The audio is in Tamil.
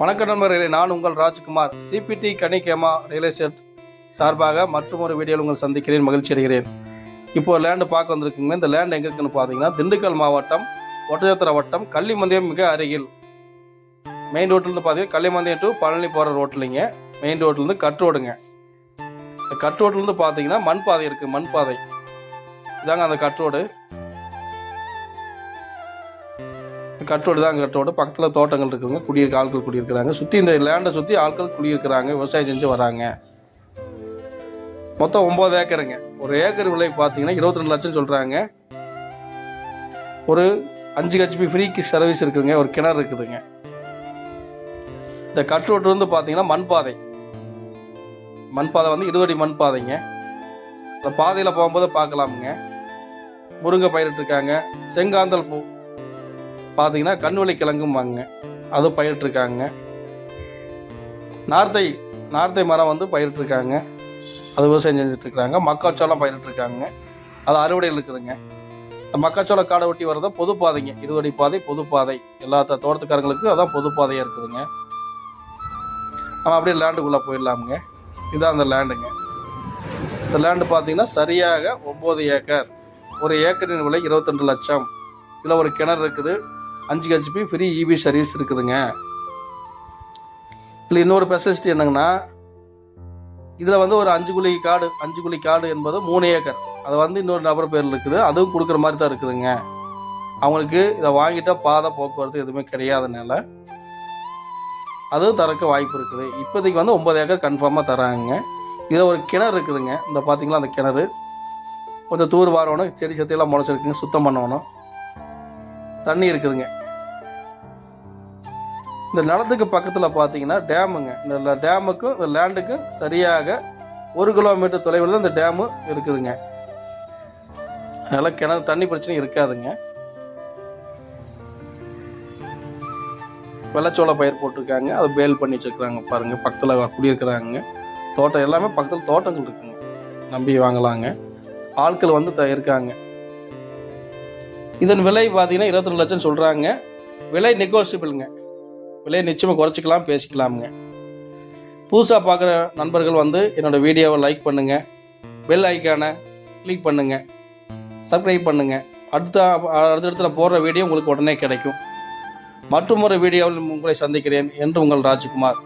வணக்கம் நண்பர்களே நான் உங்கள் ராஜ்குமார். சிபிடி கனிகேமா ரியல் எஸ்டேட் சார்பாக மற்றும் ஒரு வீடியோவில் உங்கள் சந்திக்கிறேன் மகிழ்ச்சி அடைகிறேன். இப்போ லேண்டு பார்க்க வந்திருக்குங்க. இந்த லேண்ட் எங்கே இருக்குன்னு பார்த்தீங்கன்னா திண்டுக்கல் மாவட்டம் ஒட்டச்சத்திர வட்டம் கள்ளிமந்தியம் மிக அருகில். மெயின் ரோட்லேருந்து பார்த்தீங்கன்னா கள்ளிமந்தியம் டு பழனி போகிற ரோட்லிங்க மெயின் ரோட்லேருந்து கட் ரோடுங்க இந்த கட் ரோட்லேருந்து பார்த்தீங்கன்னா மண் பாதை இருக்குது மண் பாதை. இதாங்க அந்த கட் ரோடு கட்டோடு தான் கட்டோடு பக்கத்தில் தோட்டங்கள் இருக்குதுங்க குடியிருக்க ஆட்கள் குடியிருக்கிறாங்க. சுற்றி இந்த லேண்டை சுற்றி ஆட்கள் குடியிருக்கிறாங்க விவசாயம் செஞ்சு வராங்க. மொத்தம் ஒம்பது ஏக்கருங்க. ஒரு ஏக்கர் விலை பார்த்தீங்கன்னா இருபத்தி ரெண்டு லட்சம் சொல்கிறாங்க ஒரு அஞ்சு ஹெச்பி ஃப்ரீக்கு சர்வீஸ் இருக்குதுங்க ஒரு கிணறு இருக்குதுங்க. இந்த கட் ரோடு வந்து பார்த்தீங்கன்னா மண் பாதை மண் பாதை வந்து இருபடி மண் பாதைங்க அந்த பாதையில் போகும்போது பார்க்கலாமுங்க. முருங்கை பயிரிட்டிருக்காங்க. செங்காந்தல் பூ பார்த்தீங்கன்னா கண்வழி கிழங்கும் வாங்க அதுவும் பயிரிட்டிருக்காங்க நார்த்தை நார்த்தை மரம் வந்து பயிரிட்டுருக்காங்க அது விவசாயம் செஞ்சுட்ருக்குறாங்க. மக்காச்சோளம் பயிரிட்டிருக்காங்க அது அறுவடையில் இருக்குதுங்க. இந்த மக்காச்சோள காடை ஒட்டி வரத பொது பாதைங்க இருவடி பாதை பொதுப்பாதை. பாதை எல்லா தோட்டத்துக்காரங்களுக்கும் அதான் பொதுப்பாதையாக இருக்குதுங்க. நம்ம அப்படியே லேண்டுக்குள்ளே போயிடலாமுங்க. இதுதான் அந்த லேண்டுங்க. இந்த லேண்டு பார்த்தீங்கன்னா சரியாக ஒம்பது ஏக்கர். ஒரு ஏக்கரின் விலை இருபத்தெண்டு லட்சம். இதில் ஒரு கிணறு இருக்குது. அஞ்சு ஹெச்பி ஃப்ரீ இபி சர்வீஸ் இருக்குதுங்க. இதில் இன்னொரு ஸ்பெஷலிஸ்ட் என்னங்கன்னா இதில் வந்து ஒரு அஞ்சு குழி காடு அஞ்சு குழி காடு என்பது மூணு ஏக்கர். அது வந்து இன்னொரு நபர் பேரில் இருக்குது. அதுவும் கொடுக்குற மாதிரி தான் இருக்குதுங்க. அவங்களுக்கு இதை வாங்கிட்டால் பாதை போக்குவரத்து எதுவுமே கிடையாதனால அதுவும் தரக்க வாய்ப்பு இருக்குது. இப்போதைக்கு வந்து ஒம்பது ஏக்கர் கன்ஃபார்மாக தராங்க. இதில் ஒரு கிணறு இருக்குதுங்க. இந்த பார்த்தீங்களா அந்த கிணறு. கொஞ்சம் தூர் வாரணும். செடி சத்தியெல்லாம் முளைச்சிருக்குங்க. சுத்தம் பண்ணணும். தண்ணி இருக்குதுங்க. இந்த நிலத்துக்கு பக்கத்தில் பார்த்தீங்கன்னா டேமுங்க. இந்த டேமுக்கும் இந்த லேண்டுக்கும் சரியாக ஒரு கிலோமீட்டர் தொலைவில் இந்த டேமு இருக்குதுங்க. அதனால் கிணறு தண்ணி பிரச்சனை இருக்காதுங்க. வெள்ளச்சோள பயிர் போட்டிருக்காங்க. அதை பேல் பண்ணி வச்சுருக்குறாங்க பாருங்கள் பக்கத்தில் குடியிருக்கிறாங்க. தோட்டம் எல்லாமே பக்கத்தில் தோட்டங்கள் இருக்குங்க. நம்பி வாங்கலாங்க. ஆட்கள் வந்து த- இருக்காங்க. இதன் விலை பார்த்தீங்கன்னா இருபத்தி ரெண்டு லட்சம் சொல்கிறாங்க விலை நெகோசியபிளுங்க விலை நிச்சயமாக குறைச்சிக்கலாம் பேசிக்கலாமுங்க. புதுசாக பார்க்குற நண்பர்கள் வந்து என்னோட வீடியோவை லைக் பண்ணுங்கள் பெல் ஐக்கானை கிளிக் பண்ணுங்கள் சப்ஸ்கிரைப் பண்ணுங்கள் அடுத்த அடுத்தடுத்து நான் போடுற வீடியோ உங்களுக்கு உடனே கிடைக்கும். மற்றும் ஒரு வீடியோவில் உங்களை சந்திக்கிறேன் என்று உங்கள் ராஜ்குமார்.